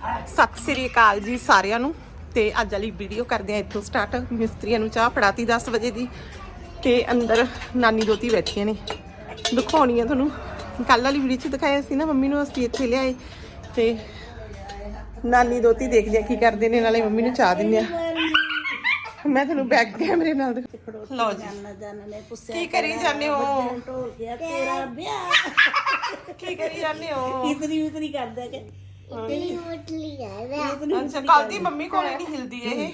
ਸਤਿ ਸ੍ਰੀ ਅਕਾਲ ਜੀ ਸਾਰਿਆਂ ਨੂੰ। ਤੇ ਅੱਜ ਵਾਲੀ ਵੀਡੀਓ ਕਰਦੇ ਆ ਇੱਥੋਂ ਸਟਾਰਟ ਮਿਸਤਰੀਆਂ ਨੂੰ ਚਾਹ ਫੜਾਤੀ 10 ਵਜੇ ਦੀ ਤੇ ਅੰਦਰ ਨਾਨੀ ਦੋਤੀ ਬੈਠੀਆਂ ਨੇ। ਦਿਖਾਉਣੀ ਆ ਤੁਹਾਨੂੰ। ਕੱਲ ਵਾਲੀ ਵੀਡੀਓ ਚ ਦਿਖਾਇਆ ਸੀ ਨਾ ਮੰਮੀ ਨੂੰ ਅਸੀਂ ਇੱਥੇ ਲਿਆਏ। ਤੇ ਨਾਨੀ ਦੋਤੀ ਦੇਖਦੇ ਆ ਕੀ ਕਰਦੇ ਨੇ ਨਾਲੇ ਮੰਮੀ ਨੂੰ ਚਾਹ ਦਿੰਦੇ ਆ। ਮੈਂ ਤੁਹਾਨੂੰ ਬੈਕ ਕੈਮਰੇ ਨਾਲ ਲਓ ਜੀ। ਕੀ ਕਰੀ ਜਾਂਦੇ ਹੋ? ਤੇਰਾ ਵਿਆਹ। ਕੀ ਕਰੀ ਜਾਂਦੇ ਹੋ? ਇਤਨੀ ਇਤਨੀ ਕਰਦਾ ਕਿ ਅੱਛਾ ਕੱਲ ਦੀ ਮੰਮੀ ਕੋਲੇ ਨਹੀਂ ਹਿਲਦੀ ਇਹ।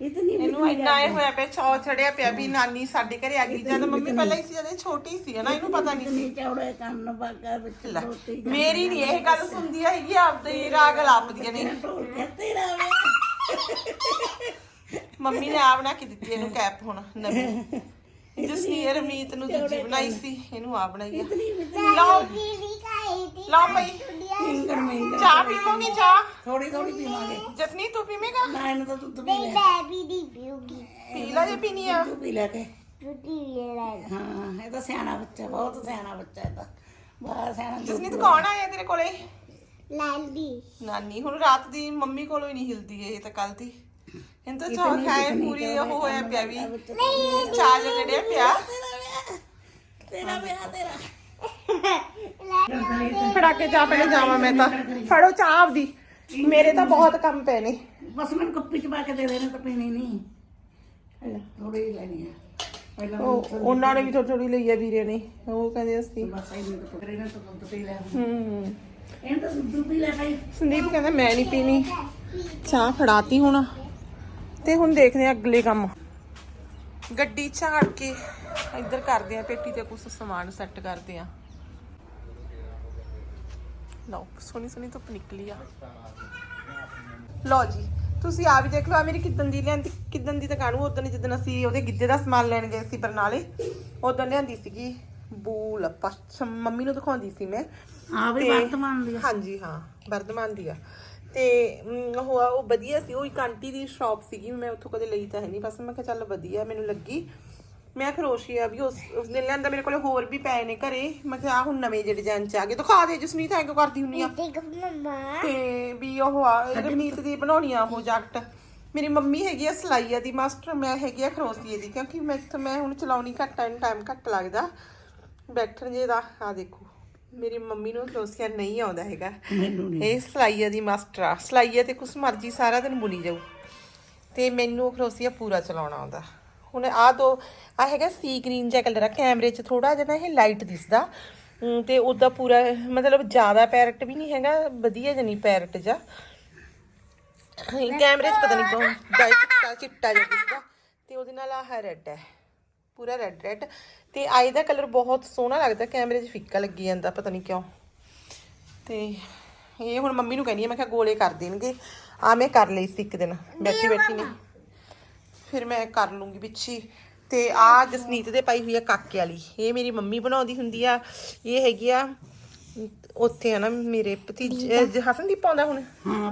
ਇਤਨੀ ਇਹਨੂੰ ਇੰਨਾ ਇਹ ਹੋਇਆ ਪਿਆ ਚੌ ਚੜਿਆ ਪਿਆ ਵੀ ਨਾਨੀ ਸਾਡੇ ਘਰੇ ਆ ਗਈ। ਜਦ ਮੰਮੀ ਪਹਿਲਾਂ ਹੀ ਸੀ ਜਦ ਇਹ ਛੋਟੀ ਸੀ ਨਾ ਇਹਨੂੰ ਪਤਾ ਨਹੀਂ ਸੀ। ਇਤਨੀ ਚੌੜੇ ਕੰਨ ਬਾਗਾ ਵਿੱਚ ਲੈ, ਰੋਟੀ ਮੇਰੀ ਨਹੀਂ ਇਹ ਗੱਲ ਸੁਣਦੀ ਹੈਗੀ ਆਪਦੇ ਹੀ ਰਾਗ ਲਾਪਦੀਆਂ ਨੇ। ਮੰਮੀ ਨੇ ਆ ਬਣਾ ਕੇ ਦਿੱਤੀ ਇਹਨੂੰ ਕੈਪ ਹੁਣ ਨਵੀਂ। ਜਸਨੀਰ ਰਮੀਤ ਨੂੰ ਦੂਜੀ ਬਣਾਈ ਸੀ ਇਹਨੂੰ ਆ ਬਣਾਈ ਆ। ਲਓ। ਲਓ ਭਾਈ ਮਿੰਗਣ ਮਿੰਗਣ ਚਾਹ ਪੀਵੋਗੇ ਚਾਹ? ਥੋੜੀ ਥੋੜੀ ਪੀਵਾਂਗੇ। ਜਸਨੀ ਤੂੰ ਪੀਵੇਂਗਾ? ਨਾ ਇਹਨੂੰ ਤਾਂ ਦੁੱਧ ਪੀ ਲੈ। ਪੀ ਲੈ ਜੇ ਪੀਣੀ ਆ। ਦੁੱਧ ਪੀ ਲੈ ਕੇ। ਹਾਂ ਇਹ ਤਾਂ ਸਿਆਣਾ ਬੱਚਾ ਬਹੁਤ ਸਿਆਣਾ ਬੱਚਾ ਇਹ ਤਾਂ। ਬਹੁਤ ਸਿਆਣਾ ਜਸਨੀ ਤੂੰ ਕੌਣ ਆਇਆ ਤੇਰੇ ਕੋਲੇ? ਨਾਨੀ ਹੁਣ ਰਾਤ ਦੀ ਮੰਮੀ ਕੋਲੋਂ ਹੀ ਨਹੀਂ ਹਿਲਦੀ ਇਹ ਤਾਂ ਕੱਲ ਦੀ। ਇਹਨੂੰ ਤਾਂ ਚੌਕ ਖਾਏ ਪੂਰੀ ਉਹ ਹੋਇਆ ਪਿਆ ਵੀ। ਚਾਹ ਜੜਿਆ ਪਿਆ। ਤੇਰਾ ਵਿਆਹ ਤੇਰਾ। ਫੜਾ ਕੇ ਚਾਹ ਪਹਿਲੇ ਜਾਵਾਂ ਮੈਂ ਤਾਂ। ਫੜੋ ਚਾਹ ਆਪਦੀ। ਮੇਰੇ ਤਾਂ ਬਹੁਤ ਕੰਮ ਪਏ ਨੇ ਬਸ ਮੈਨੂੰ ਕੱਪੀ ਚ ਪਾ ਕੇ ਦੇ ਦੇਣਾ ਤਾਂ ਪੀਣੀ ਨਹੀਂ। ਥੋੜੀ ਹੀ ਲੈਣੀ ਆ। ਪਹਿਲਾਂ ਉਹ ਉਹਨਾਂ ਨੇ ਵੀ ਥੋੜੀ ਥੋੜੀ ਲਈ ਆ ਵੀਰੇ ਨੇ। ਉਹ ਕਹਿੰਦੇ ਅਸੀਂ। ਬਸ ਇਹਨੂੰ ਤਾਂ ਪਕੜੇ ਨਾ ਤਾਂ ਦੁੱਧ ਪੀ ਲੈ ਹੂੰ। ਇਹਨੂੰ ਤਾਂ ਦੁੱਧ ਪੀ ਲੈ ਭਾਈ। ਸੰਦੀਪ ਕਹਿੰਦਾ ਮੈਂ ਨਹੀਂ ਪੀਣੀ। ਚਾਹ ਫੜਾਤੀ ਹੁਣ। ਤੇ ਹੁਣ ਦੇਖਦੇ ਆ ਅਗਲੇ ਕੰਮ। ਗੱਡੀ ਝਾੜ ਕੇ ਇੱਧਰ ਕਰਦੇ ਆ ਪੇਟੀ ਤੇ ਕੁਝ ਸਮਾਨ ਸੈੱਟ ਕਰਦੇ ਆ। ਲਓ ਸੋਹਣੀ ਸੋਹਣੀ ਧੁੱਪ ਨਿਕਲੀ ਆ। ਲਓ ਜੀ ਤੁਸੀਂ ਆ ਵੀ ਦੇਖ ਲਓ ਆ ਮੇਰੀ ਕਿਦਨ ਦੀ ਲਿਆਂਦੀ ਕਿਦਨ ਦੀ ਤਾਂ ਕਾਣੂ ਉਦੋਂ ਜਿੱਦਣ ਅਸੀਂ ਉਹਦੇ ਗਿੱਧੇ ਦਾ ਸਮਾਨ ਲੈਣ ਗਏ ਸੀ ਬਰਨਾਲੇ ਉਦੋਂ ਲਿਆਂਦੀ ਸੀਗੀ ਬੂਲ ਪਛਮ ਮੰਮੀ ਨੂੰ ਦਿਖਾਉਂਦੀ ਸੀ ਮੈਂ। ਹਾਂ ਵੀ ਵਰਤਮਾਨ ਦੀ ਹਾਂਜੀ ਹਾਂ ਵਰਧਮਾਨ ਦੀ ਆ। ਤੇ ਉਹ ਆ, ਉਹ ਵਧੀਆ ਸੀ ਉਹ ਇੱਕ ਆਂਟੀ ਦੀ ਸ਼ਾਪ ਸੀਗੀ ਮੈਂ ਉੱਥੋਂ ਕਦੇ ਲਈ ਤਾਂ ਹੈ ਨਹੀਂ ਬਸ ਮੈਂ ਕਿਹਾ ਚੱਲ ਵਧੀਆ ਮੈਨੂੰ ਲੱਗੀ। ਮੈਂ ਖਰੋਸ਼ੀ ਆ ਵੀ ਉਸ ਉਸ ਦਿਨ ਲਿਆਂਦਾ ਮੇਰੇ ਕੋਲੇ ਹੋਰ ਵੀ ਪਏ ਨੇ ਘਰੇ। ਮੈਂ ਕਿਹਾ ਆਹ ਹੁਣ ਨਵੇਂ ਜਿਹੜੇ ਡਿਜ਼ਾਈਨ ਚ ਆ ਗਏ ਦਿਖਾ ਦੇ ਜਸਨੀਤ ਐਂ ਕਿਉਂ ਕਰਦੀ ਹੁੰਨੀ ਆ? ਤੇ ਵੀ ਉਹ ਆ ਰਵਨੀਤ ਦੀ ਬਣਾਉਣੀ ਆ ਉਹ ਜੈਕਟ। ਮੇਰੀ ਮੰਮੀ ਹੈਗੀ ਆ ਸਲਾਈਆ ਦੀ ਮਾਸਟਰ ਮੈਂ ਹੈਗੀ ਆ ਖਰੋਸ਼ੀਏ ਦੀ ਕਿਉਂਕਿ ਮੈਂ ਮੈਂ ਹੁਣ ਚਲਾਉਣੀ ਘੱਟ ਟਾਈਮ ਘੱਟ ਲੱਗਦਾ। ਬੈਠਣ ਜੇ ਦਾ ਆ ਦੇਖੋ। ਮੇਰੀ ਮੰਮੀ ਨੂੰ ਖਰੋਸ਼ੀਆ ਨਹੀਂ ਆਉਂਦਾ ਹੈਗਾ। ਮੈਨੂੰ ਨਹੀਂ। ਇਹ ਸਲਾਈਆ ਦੀ ਮਾਸਟਰ ਆ। ਸਲਾਈਆ ਤੇ ਕੁਛ ਮਰਜ਼ੀ ਸਾਰਾ ਦਿਨ ਬੁਣੀ ਜਾਊ। ਤੇ ਮੈਨੂੰ ਖਰੋਸੀਆ ਪੂਰਾ ਚਲਾਉਣਾ ਆਉਂਦਾ। ਹੁਣ ਆ ਦੋ ਆ ਹੈਗਾ ਸੀ ਗ੍ਰੀਨ ਜਿਹਾ ਕਲਰ ਆ। ਕੈਮਰੇ 'ਚ ਥੋੜਾ ਜਿਹਾ ਨਾ ਇਹ ਲਾਈਟ ਦਿਸਦਾ। ਅਮ, ਤੇ ਉਹਦਾ ਪੂਰਾ ਮਤਲਬ ਜ਼ਿਆਦਾ ਪੈਰਟ ਵੀ ਨਹੀਂ ਹੈਗਾ ਵਧੀਆ ਜਿਹਾ ਨਹੀਂ ਪੈਰਟ ਜਾ ਕੈਮਰੇ 'ਚ ਪਤਾ ਨਹੀਂ ਕਿਉਂ ਦਾ ਚਿੱਟਾ ਚਿੱਟਾ ਜਿਹਾ ਦਿਸਦਾ। ਤੇ ਉਹਦੇ ਨਾਲ ਆਹ ਰੈੱਡ ਹੈ। ਪੂਰਾ ਰੈੱਡ ਰੈੱਡ ਤੇ ਆਈ ਦਾ ਕਲਰ ਬਹੁਤ ਸੋਹਣਾ ਲੱਗਦਾ, ਕੈਮਰੇ 'ਚ ਫਿੱਕਾ ਲੱਗੀ ਜਾਂਦਾ, ਪਤਾ ਨਹੀਂ ਕਿਉਂ। ਤੇ ਇਹ ਹੁਣ ਮੰਮੀ ਨੂੰ ਕਹਿੰਦੀ ਆ, ਮੈਂ ਕਿਹਾ ਗੋਲੇ ਕਰ ਦੇਣਗੇ। ਆ ਮੈਂ ਕਰ ਲਈ ਸੀ ਇੱਕ ਦਿਨ, ਬੈਠੀ ਬੈਠੀ ਨੇ। ਫਿਰ ਮੈਂ ਕਰ ਲੂੰਗੀ ਪਿੱਛੇ। ਤੇ ਆ ਜਸਨੀਤ ਦੇ ਪਾਈ ਹੋਈ ਆ ਕਾਕੇ ਵਾਲੀ। ਇਹ ਮੇਰੀ ਮੰਮੀ ਬਣਾਉਂਦੀ ਹੁੰਦੀ ਆ। ਇਹ ਹੈਗੀ ਆ ਉੱਥੇ ਆ ਨਾ ਮੇਰੇ ਭਤੀਜੇ ਜ- ਹਸਨਦੀਪ ਪਾਉਂਦਾ ਹੁਣ।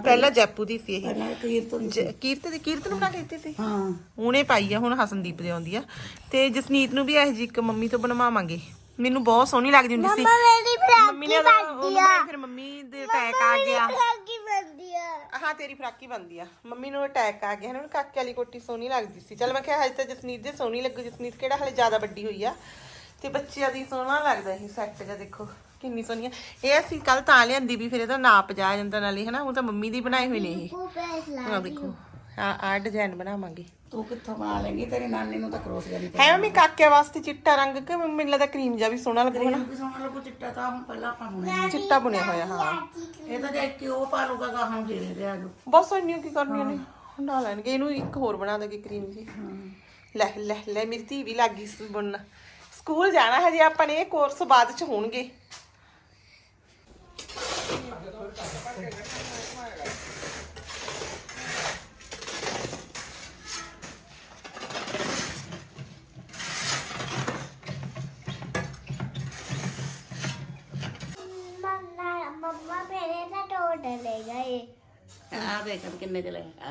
ਪਹਿਲਾਂ ਜੈਪੂ ਦੀ ਸੀ ਇਹ। ਪਹਿਲਾਂ ਕੀਰਤਨ ਜ- ਕੀਰਤ ਦੀ ਕੀਰਤ ਨੂੰ ਬਣਾ ਕੇ ਦਿੱਤੀ ਸੀ? ਹਾਂ। ਉਹਨੇ ਪਾਈ ਆ ਹੁਣ ਹਸਨਦੀਪ ਦੇ ਆਉਂਦੀ ਆ। ਤੇ ਜਸਨੀਤ ਨੂੰ ਵੀ ਇਹ ਜੀ ਇੱਕ ਮੰਮੀ ਤੋਂ ਬਣਵਾਵਾਂਗੇ। ਮੈਨੂੰ ਬਹੁਤ ਸੋਹਣੀ ਲੱਗਦੀ ਹੁੰਦੀ ਸੀ। ਮੰਮੀ ਨੇ ਉਦੋਂ- ਉਹਨੂੰ ਬਣਾਈ, ਫਿਰ ਮੰਮੀ ਦੇ ਅਟੈਕ ਆ ਗਿਆ। ਹਾਂ ਤੇਰੀ ਫਰਾਕੀ ਬੰਦੀ ਆ। ਮੰਮੀ ਨੂੰ ਅਟੈਕ ਆ ਗਿਆ। ਹਨਾ ਉਹਨੂੰ ਕਾਕੇ ਵਾਲੀ ਕੋਟੀ ਸੋਹਣੀ ਲੱਗਦੀ ਸੀ। ਚਲ ਮੈਂ ਕਿਹਾ ਹਜੇ ਤਾਂ ਜਸਨੀਤ ਦੇ ਸੋਹਣੀ ਲੱਗੂ। ਜਸਨੀਤ ਕਿਹੜਾ ਹਲੇ ਜ਼ਿਆਦਾ ਵੱਡੀ ਹੋਈ ਆ। ਤੇ ਬੱਚਿਆਂ ਦੀ ਸੋਹਣਾ ਲੱਗਦਾ ਇਹ ਸੈੱਟ ਜਿਹਾ ਦੇਖੋ। ਕਿੰਨੀ ਸੋਹਣੀ ਆ। ਇਹ ਅਸੀਂ ਕੱਲ ਤਾਂ ਲਿਆਂਦੀ ਵੀ ਫਿਰ ਇਹਦਾ ਨਾਪ ਜਾ ਜਾਂਦਾ ਨਾਲੇ ਹਨਾ? ਉਹ ਤਾਂ ਮੰਮੀ ਦੀ ਬਣਾਈ ਹੋਈ ਨੇ ਇਹ। ਆ ਦੇਖੋ। ਆ ਆ ਡਿਜ਼ਾਈਨ ਬਣਾਵਾਂਗੇ। ਤੂੰ ਕਿੱਥੋਂ ਬਣਾ ਲੇਂਗੀ ਤੇਰੀ ਨਾਨੀ ਨੂੰ ਤਾਂ ਕਰੋਸ ਕਰਨੀ ਹੈ ਮੰਮੀ ਕਾਕੇ ਵਾਸਤੇ ਚਿੱਟਾ ਰੰਗ ਕਿ ਮੈਨੂੰ ਲੱਗਦਾ ਕਰੀਮ ਜਿਹਾ ਵੀ ਸੋਹਣਾ ਲੱਗੂਗਾ ਨਾ ਪੈਂਦੀ ਸੋਹਣਾ ਲੱਗੂ ਚਿੱਟਾ ਤਾਂ ਹੁਣ ਪਹਿਲਾਂ ਆਪਾਂ ਨੂੰ ਚਿੱਟਾ ਬੁਣਿਆ ਹੋਇਆ ਹਾਂ। ਇਹ ਤਾਂ ਜੇ ਕਿ ਉਹ ਪਾ ਲੂਗਾ ਗਾਹਾਂ ਦੇ ਦੇ ਦੇ ਆਜੋ ਬਸ ਇੰਨੀ ਕੀ ਕਰਨੀਆਂ ਨੇ? ਹੰਡਾ ਲੈਣਗੇ ਇਹਨੂੰ ਇੱਕ ਹੋਰ ਬਣਾ ਦਾਂਗੇ ਕਰੀਮ ਜੀ। ਲੈ ਲੈ ਲੈ ਮੇਰੀ ਧੀ ਵੀ ਲੱਗੀ ਸੀ ਬੁਣਨ। ਸਕੂਲ ਜਾਣਾ ਹਜੇ ਆਪਾਂ ਨੇ ਇਹ ਕੋਰਸ ਬਾਅਦ ਚ ਹੋਣਗੇ। അതെ കളിക്കാൻ പറ്റില്ല ആ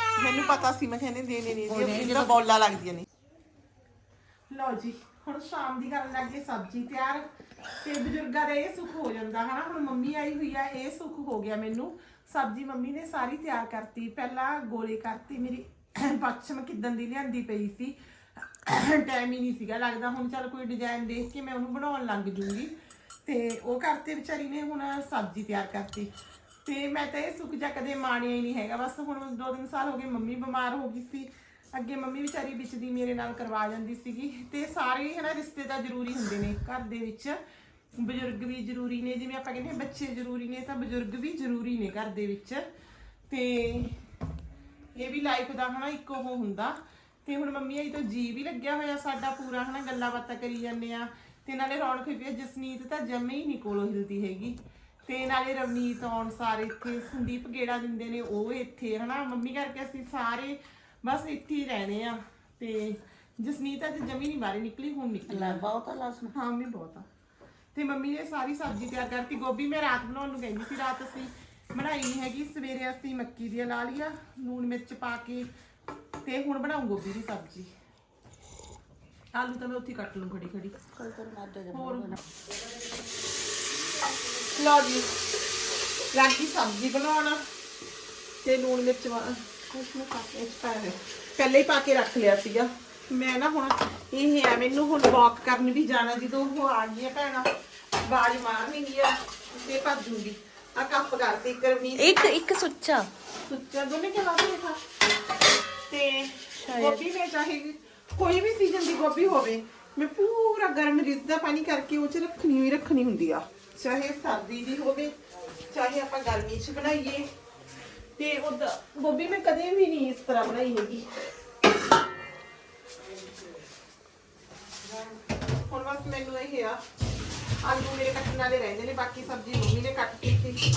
ਮੈਨੂੰ ਪਤਾ ਸੀ ਮੈਂ ਕਹਿੰਦੇ ਦੇਣੇ ਨਹੀਂ ਨਹੀਂ, ਜੀ ਜਦੋਂ ਬੋਲਾਂ ਲੱਗਦੀਆਂ ਨੇ। ਲਓ ਜੀ ਹੁਣ ਸ਼ਾਮ ਦੀ ਕਰਨ ਲੱਗੇ ਸਬਜ਼ੀ ਤਿਆਰ ਤੇ ਬਜ਼ੁਰਗਾਂ ਦਾ ਇਹ ਸੁੱਖ ਹੋ ਜਾਂਦਾ ਹਨਾ? ਹੁਣ ਮੰਮੀ ਆਈ ਹੋਈ ਆ ਇਹ ਸੁੱਖ ਹੋ ਗਿਆ ਮੈਨੂੰ। ਸਬਜ਼ੀ ਮੰਮੀ ਨੇ ਸਾਰੀ ਤਿਆਰ ਕਰਤੀ ਪਹਿਲਾਂ ਗੋਲੇ ਕਰਤੀ ਮੇਰੀ ਪੱਛਮ ਕਿਦਾਂ ਦੀ ਲਿਆਂਦੀ ਪਈ ਸੀ। ਟਾਈਮ ਹੀ ਨਹੀਂ ਸੀਗਾ ਲੱਗਦਾ ਹੁਣ ਚੱਲ ਕੋਈ ਡਿਜ਼ਾਈਨ ਦੇਖ ਕੇ ਮੈਂ ਉਹਨੂੰ ਬਣਾਉਣ ਲੱਗ ਜੂੰਗੀ। ਤੇ ਉਹ ਕਰਤੇ ਵਿਚਾਰੀ ਨੇ ਹੁਣ ਸਬਜ਼ੀ ਤਿਆਰ ਕਰਤੀ। ਤੇ ਮੈਂ ਤਾਂ ਇਹ ਸੁੱਖ ਜਾ ਕਦੇ ਮਾਣਿਆ ਹੀ ਨਹੀਂ ਹੈਗਾ। ਬਸ ਹੁਣ ਦੋ ਤਿੰਨ ਸਾਲ ਹੋ ਗਏ ਮੰਮੀ ਬਿਮਾਰ ਹੋ ਗਈ ਸੀ। ਅੱਗੇ ਮੰਮੀ ਵਿਚਾਰੀ ਵਿੱਚ ਦੀ ਮੇਰੇ ਨਾਲ ਕਰਵਾ ਜਾਂਦੀ ਸੀਗੀ। ਤੇ ਸਾਰੇ ਹਨਾ ਰਿਸ਼ਤੇ ਤਾਂ ਜ਼ਰੂਰੀ ਹੁੰਦੇ ਨੇ ਘਰ ਦੇ ਵਿੱਚ। ਬਜ਼ੁਰਗ ਵੀ ਜ਼ਰੂਰੀ ਨੇ, ਜਿਵੇਂ ਆਪਾਂ ਕਹਿੰਦੇ ਬੱਚੇ ਜ਼ਰੂਰੀ ਨੇ, ਤਾਂ ਬਜ਼ੁਰਗ ਵੀ ਜ਼ਰੂਰੀ ਨੇ ਘਰ ਦੇ ਵਿੱਚ। ਤੇ ਇਹ ਵੀ ਲਾਈਫ ਦਾ ਹਨਾ ਇੱਕ ਉਹ ਹੁੰਦਾ। ਤੇ ਹੁਣ ਮੰਮੀ ਆਈ ਤਾਂ ਜੀ ਵੀ ਲੱਗਿਆ ਹੋਇਆ ਸਾਡਾ ਪੂਰਾ ਹਨਾ ਗੱਲਾਂ ਬਾਤਾਂ ਕਰੀ ਜਾਂਦੇ ਆ। ਤੇ ਨਾਲੇ ਰੌਣਕ ਹੋਈ ਜਸਨੀਤ ਤਾਂ ਜੰਮੇ ਹੀ ਨਹੀਂ ਕੋਲੋਂ ਹਿਲਦੀ ਹੈਗੀ। ਤੇ ਨਾਲੇ ਰਵਨੀਤ ਆਉਣ ਸਾਰੇ ਇੱਥੇ ਸੰਦੀਪ ਗੇੜਾ ਦਿੰਦੇ ਨੇ ਉਹ ਇੱਥੇ ਹਨਾ? ਮੰਮੀ ਕਰਕੇ ਅਸੀਂ ਸਾਰੇ ਬਸ ਇੱਥੇ ਹੀ ਰਹਿਣੇ ਆ। ਤੇ ਜਸਨੀਤ ਅੱਜ ਜਮੀ ਨਹੀਂ ਬਾਹਰ ਨਿਕਲੀ ਹੁਣ ਨਿਕਲੀ। ਲੈ ਬਹੁਤ ਆ ਲਸਣ ਹਾਂ ਵੀ ਬਹੁਤ ਆ। ਤੇ ਮੰਮੀ ਨੇ ਸਾਰੀ ਸਬਜ਼ੀ ਤਿਆਰ ਕਰਤੀ। ਗੋਭੀ ਮੈਂ ਰਾਤ ਬਣਾਉਣ ਨੂੰ ਕਹਿੰਦੀ ਸੀ ਰਾਤ ਅਸੀਂ ਬਣਾਈ ਨਹੀਂ ਹੈਗੀ। ਸਵੇਰੇ ਅਸੀਂ ਮੱਕੀ ਦੀ ਲਾ ਲਿਆ ਲੂਣ ਮਿਰਚ ਪਾ ਕੇ ਤੇ ਹੁਣ ਬਣਾਉਂ ਗੋਭੀ ਦੀ ਸਬਜ਼ੀ। ਆਲੂ ਤਾਂ ਮੈਂ ਉੱਥੇ ਕੱਟ ਲੂੰ ਖੜੀ ਖੜੀ ਕੱਲ ਤੋਂ ਮੱਝ ਜਾ ਹੋਰ? ਲਓ ਜੀ। ਰਾਤੀ ਸਬਜ਼ੀ ਬਣਾਉਣਾ। ਤੇ ਲੂਣ ਮਿਰਚ ਵਾ- ਕੁਛ ਨੂੰ ਪਾ ਕੇ ਪਾਇਆ ਹੋਇਆ। ਪਹਿਲੇ ਹੀ ਪਾ ਕੇ ਰੱਖ ਲਿਆ ਸੀਗਾ। ਮੈਂ ਨਾ ਹੁਣ ਇਹ ਹੈ ਮੈਨੂੰ ਹੁਣ ਵਾਕ ਕਰਨ ਵੀ ਜਾਣਾ ਜਦੋਂ ਉਹ ਆ ਗਈਆਂ ਭੈਣਾਂ ਬਾਜ ਮਾਰਨਗੀ ਆ ਤੇ ਭੱਜੂਗੀ। ਆ ਕੱਪ ਕਰਤੀ ਇੱਕ ਰਵਨੀਤ। ਇੱਕ ਇੱਕ ਸੁੱਚਾ। ਸੁੱਚਾ ਦੋਨੇ ਕੇ ਵਾਸਤੇ ਦੇਖਾ ਤੇ ਗੋਭੀ ਮੈਂ ਚਾਹੇ ਕੋਈ ਵੀ ਸੀਜ਼ਨ ਦੀ ਗੋਭੀ ਹੋਵੇ ਮੈਂ ਪੂਰਾ ਗਰਮ ਰਿੱਝ ਦਾ ਪਾਣੀ ਕਰਕੇ ਉਹ ਚ ਰੱਖਣੀ ਹੋਈ ਰੱਖਣੀ ਹੁੰਦੀ ਆ। ਚਾਹੇ ਸਰਦੀ ਦੀ ਹੋਵੇ ਚਾਹੇ ਆਪਾਂ ਗਰਮੀ ਚ ਬਣਾਈਏ ਤੇ ਉਹਦਾ ਗੋਭੀ ਮੈਂ ਕਦੇ ਵੀ ਨਹੀਂ ਇਸ ਤਰ੍ਹਾਂ ਬਣਾਈ ਹੈਗੀ ਹੁਣ ਬਸ ਮੈਨੂੰ ਇਹ ਆ ਆਲੂ ਮੇਰੇ ਕੱਟਣ ਵਾਲੇ ਰਹਿੰਦੇ ਨੇ ਬਾਕੀ ਸਬਜ਼ੀ ਮੰਮੀ ਨੇ ਕੱਟ ਦਿੱਤੀ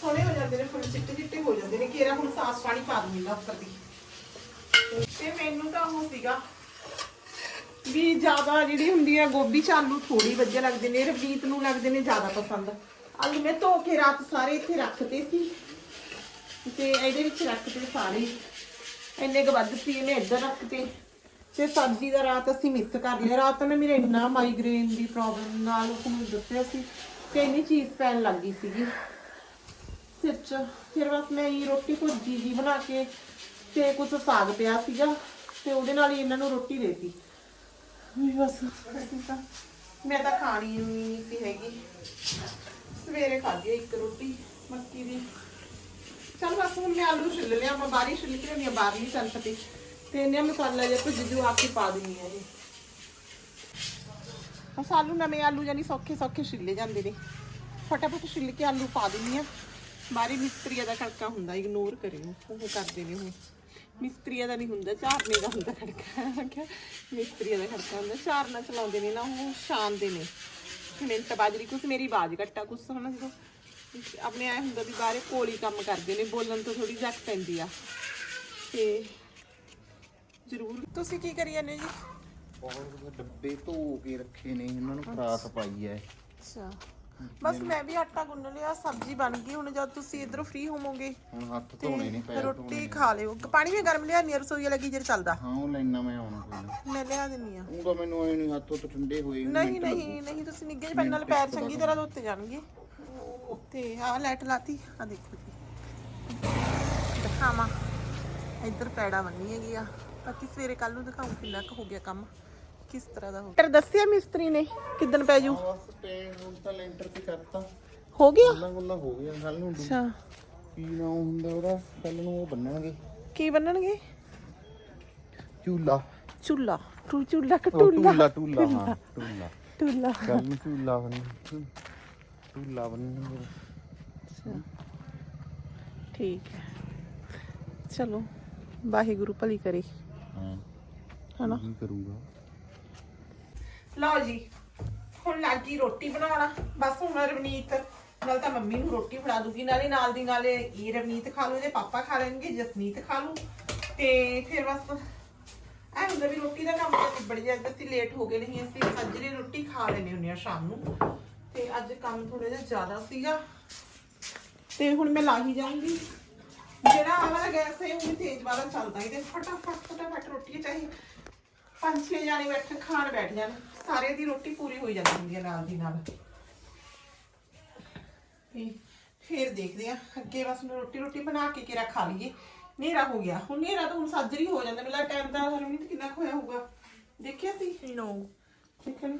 ਸੋਹਣੇ ਹੋ ਜਾਂਦੇ ਨੇ ਫੁੱਲ ਚਿੱਟੇ ਚਿੱਟੇ ਹੋ ਜਾਂਦੇ ਨੇ ਕੇਰਾ ਹੁਣ ਸਾਸ ਪਾਣੀ ਪਾ ਦੂੰਗੀ ਮੈਂ ਉੱਪਰ ਦੀ ਤੇ ਮੈਨੂੰ ਤਾਂ ਉਹ ਸੀਗਾ ਵੀ ਜ਼ਿਆਦਾ ਜਿਹੜੀ ਹੁੰਦੀ ਆ ਗੋਭੀ ਚ ਆਲੂ ਥੋੜੀ ਵਧੀਆ ਲੱਗਦੇ ਨੇ, ਰਵਨੀਤ ਨੂੰ ਲੱਗਦੇ ਨੇ ਜ਼ਿਆਦਾ ਪਸੰਦ। ਆਲੂ ਮੈਂ ਧੋ ਕੇ ਰਾਤ ਸਾਰੇ ਇੱਥੇ ਰੱਖਤੇ ਸੀ। ਤੇ ਇਹਦੇ ਵਿੱਚ ਰੱਖਤੇ ਸਾਰੇ। ਇੰਨੇ ਕੁ ਵੱਧ ਸੀ, ਇਹਨੇ ਇੱਧਰ ਰੱਖਤੇ। ਤੇ ਸਬਜ਼ੀ ਦਾ ਰਾਤ ਅਸੀਂ ਮਿਸ ਕਰ ਲਿਆ। ਰਾਤ ਨੂੰ ਮੇਰੇ ਇੰਨਾ ਮਾਈਗ੍ਰੇਨ ਦੀ ਪ੍ਰੋਬਲਮ ਨਾਲ ਤੁਹਾਨੂੰ ਦੱਸਿਆ ਸੀ ਤੇ ਇੰਨੀ ਚੀਜ਼ ਪੈਣ ਲੱਗ ਗਈ ਸੀਗੀ। ਸਿਰ 'ਚ। ਫਿਰ ਬਸ ਮੈਂ ਇਹ ਰੋਟੀ ਭੁਰਜੀ ਜੀ ਬਣਾ ਕੇ ਤੇ ਕੁਝ ਸਾਗ ਪਿਆ ਸੀਗਾ ਤੇ ਉਹਦੇ ਨਾਲ ਹੀ ਇਹਨਾਂ ਨੂੰ ਰੋਟੀ ਦੇਤੀ। ਵੀ ਬਸ। ਅਸੀਂ ਤਾਂ ਮੈਂ ਤਾਂ ਖਾਣੀ ਨਹੀਂ ਸੀ ਹੈਗੀ। ਸਵੇਰੇ ਖਾਧੀ ਆ ਇੱਕ ਰੋਟੀ, ਮੱਕੀ ਦੀ। ਚਲ ਬਸ ਹੁਣ ਮੈਂ ਆਲੂ ਛਿੱਲ ਲਿਆ, ਮੈਂ ਬਾਰੀ ਛਿੱਲ ਕੇ ਲਿਆ ਬਾਹਰਲੀ ਸਲਫ ਤੇ ਇਹਨੇ ਮਸਾਲਾ ਜਿਹਾ ਭੁੱਜ ਜੂ, ਆ ਕੇ ਪਾ ਦਿੰਨੀ ਆ ਜੀ। ਬਸ ਆਲੂ, ਨਵੇਂ ਆਲੂ ਜਾਨੀ ਸੌਖੇ ਸੌਖੇ ਛਿੱਲੇ ਜਾਂਦੇ ਨੇ। ਫਟਾਫਟ ਛਿੱਲ ਕੇ ਆਲੂ ਪਾ ਦਿੰਨੀ ਆ ਬਾਰੀ ਮਿਸਤਰੀਆ ਦਾ ਖੜਕਾ ਹੁੰਦਾ ਇਗਨੋਰ ਕਰਿਓ ਉਹ ਕਰਦੇ ਨੇ ਉਹ। ਮਿਸਤਰੀਆ ਦਾ ਨਹੀਂ ਹੁੰਦਾ ਝਾਰਨੇ ਦਾ ਹੁੰਦਾ ਖੜਕਾ। ਮੈਂ ਕਿਹਾ ਮਿਸਤਰੀਆ ਦਾ ਖੜਕਾ ਹੁੰਦਾ ਝਾਰਨਾ ਚਲਾਉਂਦੇ ਨੇ ਨਾ ਉਹ ਸ਼ਾਨ ਦੇ ਨੇ ਮਿੰਟ ਬਾਜਰੀ ਕੁਛ ਮੇਰੀ ਬਾਜ ਘੱਟਾ ਕੁਛ ਹਨਾ ਜਦੋਂ। ਆਪਣੇ ਆਏ ਹੁੰਦਾ ਵੀ ਬਾਹਰੇ ਕੋਲੀ ਕੰਮ ਕਰਦੇ ਨੇ ਬੋਲਣ ਤੋਂ ਥੋੜੀ ਜੱਕ ਪੈਂਦੀ ਆ। ਤੇ ਜ਼ਰੂਰ। ਤੁਸੀਂ ਕੀ ਕਰੀ ਜਾਂਦੇ ਜੀ? ਬਹੁਤ ਡੱਬੇ ਧੋ ਕੇ ਰੱਖੇ ਨੇ ਇਹਨਾਂ ਨੂੰ ਖਰਾਸ ਪਾਈ ਐ ਅੱਛਾ। ਬਸ ਮੈਂ ਵੀ ਆਟਾ ਗੁੰਨ ਲਿਆ ਸਬਜ਼ੀ ਬਣ ਗਈ ਹੁਣ ਜਦ ਤੁਸੀਂ ਇਧਰੋਂ ਫ੍ਰੀ ਹੋਵੋਗੇ ਹੁਣ ਹੱਥ ਧੋਣੇ ਨਹੀਂ ਪੈਰ ਰੋਟੀ ਖਾ ਲਿਓ। ਪਾਣੀ ਵੀ ਗਰਮ ਲਿਆ ਨਹੀਂ ਰਸੋਈ ਵਾਲਾ ਗੀਜ਼ਰ ਚੱਲਦਾ? ਹਾਂ ਉਹ ਲੈਣਾ ਮੈਂ ਆਉਣਾ ਕੋਈ ਮੈਂ ਲਿਆ ਦਿੰਨੀ ਆ। ਉਹ ਤਾਂ ਮੈਨੂੰ ਐ ਨਹੀਂ ਹੱਥ ਉੱਤ ਠੰਡੇ ਹੋਏ ਨਹੀਂ ਨਹੀਂ ਨਹੀਂ ਤੁਸੀਂ ਨਿੱਗੇ ਜਿਹੇ ਪੈਨ ਨਾਲ ਪੈਰ ਚੰਗੀ ਤਰ੍ਹਾਂ ਧੋਤੇ ਜਾਣਗੇ। ਤੇ ਆਹ ਲਾਈਟ ਲਾਤੀ ਆ ਦੇਖੋ ਜੀ। ਦਿਖਾਵਾਂ। ਇੱਧਰ ਪੈੜਾ ਬੰਨੀ ਹੈਗੀ ਆ ਬਾਕੀ ਸਵੇਰੇ ਕੱਲ ਨੂੰ ਦਿਖਾਉਂ ਕਿੰਨਾ ਕੁ ਹੋ ਗਿਆ ਕੰਮ। ਕਿਸ ਤਰ੍ਹਾਂ ਦਾ ਹੋ ਗਿਆ ਦੱਸਿਆ ਮਿਸਤਰੀ ਨੇ ਕਿਦਨ ਪੈ ਜੂ ਬਸ ਟੈਨ ਹੁਣ ਤਾਂ ਲੈਂਟਰ ਤੇ ਕਰਤਾ ਹੋ ਗਿਆ ਗੱਲਾਂ ਗੁੱਲਾਂ ਹੋ ਗਿਆ ਕੱਲ ਨੂੰ ਅੱਛਾ ਕੀ ਨਾ ਹੁੰਦਾ ਉਹਦਾ ਕੱਲ ਨੂੰ ਉਹ ਬੰਨਣਗੇ ਕੀ ਬੰਨਣਗੇ ਝੂਲਾ ਚੁੱਲਾ ਟੂ ਚੁੱਲਾ ਉਹ ਕਟੂਲਾ ਟੂਲਾ ਟੂਲਾ ਹਾਂ ਟੂਲਾ ਟੁੱਲਾ ਕੱਲ ਨੂੰ ਝੂਲਾ ਬੰਨ ਝੂਲਾ ਬੰਨਣਗੇ ਠੀਕ ਹੈ ਚਲੋ ਵਾਹਿਗੁਰੂ ਭਲੀ ਕਰੇ ਹਾਂ ਹਨਾ ਕੀ ਕਰੂਗਾ ਲਓ ਜੀ, ਹੁਣ ਲੱਗੀ ਰੋਟੀ ਬਣਾਉਣਾ ਬਸ ਹੁਣ ਰਵਨੀਤ, ਨਾਲ ਤਾਂ ਮੰਮੀ ਨੂੰ ਰੋਟੀ ਫੜਾ ਦੂਗੀ, ਨਾਲੇ ਨਾਲ ਦੀ ਨਾਲੇ ਇਹ ਰਵਨੀਤ ਖਾ ਲੂ, ਇਹਦੇ ਪਾਪਾ ਖਾ ਲੈਣਗੇ, ਜਸਨੀਤ ਖਾ ਲੂ। ਤੇ ਫਿਰ ਬਸ ਐ ਹੁੰਦਾ ਵੀ ਰੋਟੀ ਦਾ ਕੰਮ ਤਾਂ ਨਿਬੜ ਗਿਆ ਅੱਜ ਅਸੀਂ ਲੇਟ ਹੋ ਗਏ ਨਹੀਂ, ਅਸੀਂ ਸੱਜਰੇ ਰੋਟੀ ਖਾ ਲੈਨੇ ਹੁੰਦੇ ਆ ਸ਼ਾਮ ਨੂੰ। ਤੇ ਅੱਜ ਕੰਮ ਥੋੜਾ ਜਿਹਾ ਜ਼ਿਆਦਾ ਸੀਗਾ। ਤੇ ਹੁਣ ਮੈਂ ਲਾਹੀ ਜਾਊਂਗੀ। ਜਿਹੜਾ ਆਹ ਗੈਸ ਹੈ, ਉਹ ਤੇਜ਼ ਵਾਲਾ ਚੱਲਦਾ, ਇਹਦੇ ਫਟਾਫਟ ਫਟਾਫਟ ਰੋਟੀ ਚਾਹੀ ਪੰਜ ਛੇ ਜਾਣੇ ਬੈਠ ਖਾਣ ਬੈਠ ਜਾਣ। ਸਾਰੇ ਦੀ ਰੋਟੀ ਪੂਰੀ ਹੋਈ ਜਾਂਦੀ ਹੁੰਦੀ ਹੈ ਨਾਲ ਦੀ ਨਾਲ। ਤੇ ਫਿਰ ਦੇਖਦੇ ਆ ਅੱਗੇ ਬਸ ਮੈਂ ਰੋਟੀ ਰੋਟੀ ਬਣਾ ਕੇ ਕਿਰਾ ਖਾ ਲਈਏ। ਹਨੇਰਾ ਹੋ ਗਿਆ। ਹੁਣ ਹਨੇਰਾ ਤਾਂ ਹੁਣ ਸਾਜਰੀ ਹੋ ਜਾਂਦਾ। ਮੇਰਾ ਟਾਈਮ ਤਾਂ ਹਰਮੀਤ ਕਿੰਨਾ ਕੁ ਹੋਇਆ ਹੋਊਗਾ। ਦੇਖਿਆ ਸੀ? ਨੋ? ਦੇਖਣ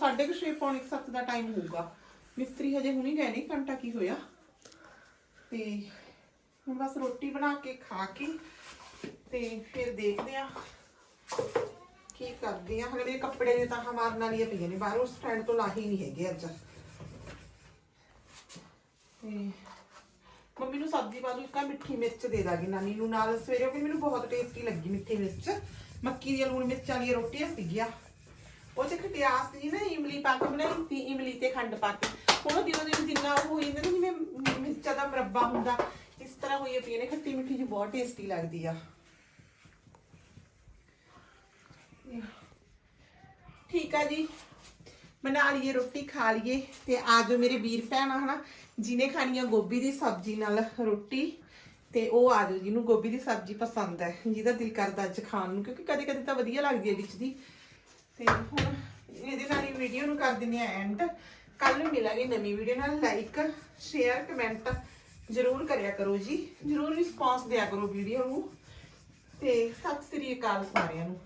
ਸਾਢੇ ਕੁ ਛੇ ਪੌਣੇ ਕੁ ਸੱਤ ਦਾ ਟਾਈਮ ਹੋਊਗਾ। ਮਿਸਤਰੀ ਹਜੇ ਹੁਣੀ ਗਏ ਨਹੀਂ ਘੰਟਾ ਕੀ ਹੋਇਆ? ਤੇ ਹੁਣ ਬਸ ਰੋਟੀ ਬਣਾ ਕੇ ਖਾ ਕੇ ਤੇ ਫਿਰ ਦੇਖਦੇ ਆ। ਕੀ ਕਰਦੀ ਆ? ਹਲੇ ਮੇਰੇ ਕੱਪੜੇ ਨੇ ਤਾਂ ਹਮਾਰਨ ਵਾਲੀਆਂ ਪਈਆਂ ਨੇ। ਬਾਹਰੋਂ ਸਟੈਂਡ ਤੋਂ ਲਾਹੀ ਨਹੀਂ ਹੈਗੇ ਅੱਜ। ਤੇ ਮੰਮੀ ਨੂੰ ਸਬਜ਼ੀ ਬਾਜੂ ਇੱਕ ਆਹ ਮਿੱਠੀ ਮਿਰਚ ਦੇ ਦਾਂਗੀ ਨਾਨੀ ਨੂੰ ਨਾਲ। ਸਵੇਰੇ ਉਹ ਵੀ ਮੈਨੂੰ ਬਹੁਤ ਟੇਸਟੀ ਲੱਗੀ ਮਿੱਠੀ ਮਿਰਚ। ਮੱਕੀ ਦੀ ਲੂਣ ਮਿਰਚ ਵਾਲੀਆਂ ਰੋਟੀਆਂ ਸੀਗੀਆਂ। ਉਹ ਚ ਖਟਿਆਸ ਜੀ ਨਾ ਇਮਲੀ ਪਾ ਕੇ, ਬਣਾਈ ਸੀ ਇਮਲੀ ਤੇ ਖੰਡ ਪਾ ਕੇ। ਹੁਣ ਉਹ ਦਿਨੋਂ ਦਿਨ ਜਿੰਨਾ ਉਹ ਹੋ ਜਾਂਦਾ ਨਾ ਜਿਵੇਂ ਮਿਰਚਾਂ ਦਾ ਮੁਰੱਬਾ ਹੁੰਦਾ, ਇਸ ਤਰ੍ਹਾਂ ਹੋਈ ਪਈ ਨੇ ਖੱਟੀ ਮਿੱਠੀ ਜੀ ਬਹੁਤ ਟੇਸਟੀ ਲੱਗਦੀ ਆ। ਠੀਕ ਆ ਜੀ। ਬਣਾ ਲਈਏ ਰੋਟੀ, ਖਾ ਲਈਏ। ਤੇ ਆਜੋ ਮੇਰੇ ਵੀਰ ਭੈਣਾ, ਹਨਾ। ਜਿਹਨੇ ਖਾਣੀ ਆ ਗੋਭੀ ਦੀ ਸਬਜ਼ੀ ਨਾਲ ਰੋਟੀ, ਤੇ ਉਹ ਆਜੋ ਜਿਹਨੂੰ ਗੋਭੀ ਦੀ ਸਬਜ਼ੀ ਪਸੰਦ ਹੈ ਜਿਹਦਾ ਦਿਲ ਕਰਦਾ ਅੱਜ ਖਾਣ ਨੂੰ, ਕਿਉਂਕਿ ਕਦੇ ਕਦੇ ਤਾਂ ਵਧੀਆ ਲੱਗਦੀ ਹੈ ਵਿੱਚ ਦੀ। ਤੇ ਹੁਣ ਇਹਦੇ ਨਾਲ ਹੀ ਵੀਡੀਓ ਨੂੰ ਕਰ ਦਿੰਦੇ ਆ ਐਂਡ ਕੱਲ ਨੂੰ ਮਿਲਾਂਗੇ ਨਵੀਂ ਵੀਡੀਓ ਨਾਲ। ਲਾਈਕ ਸ਼ੇਅਰ ਕਮੈਂਟ ਜ਼ਰੂਰ ਕਰਿਆ ਕਰੋ ਜੀ। ਜ਼ਰੂਰ ਰਿਸਪੌਂਸ ਦਿਆ ਕਰੋ ਵੀਡੀਓ ਨੂੰ। ਤੇ ਸਤਿ ਸ੍ਰੀ ਅਕਾਲ ਸਾਰਿਆਂ ਨੂੰ।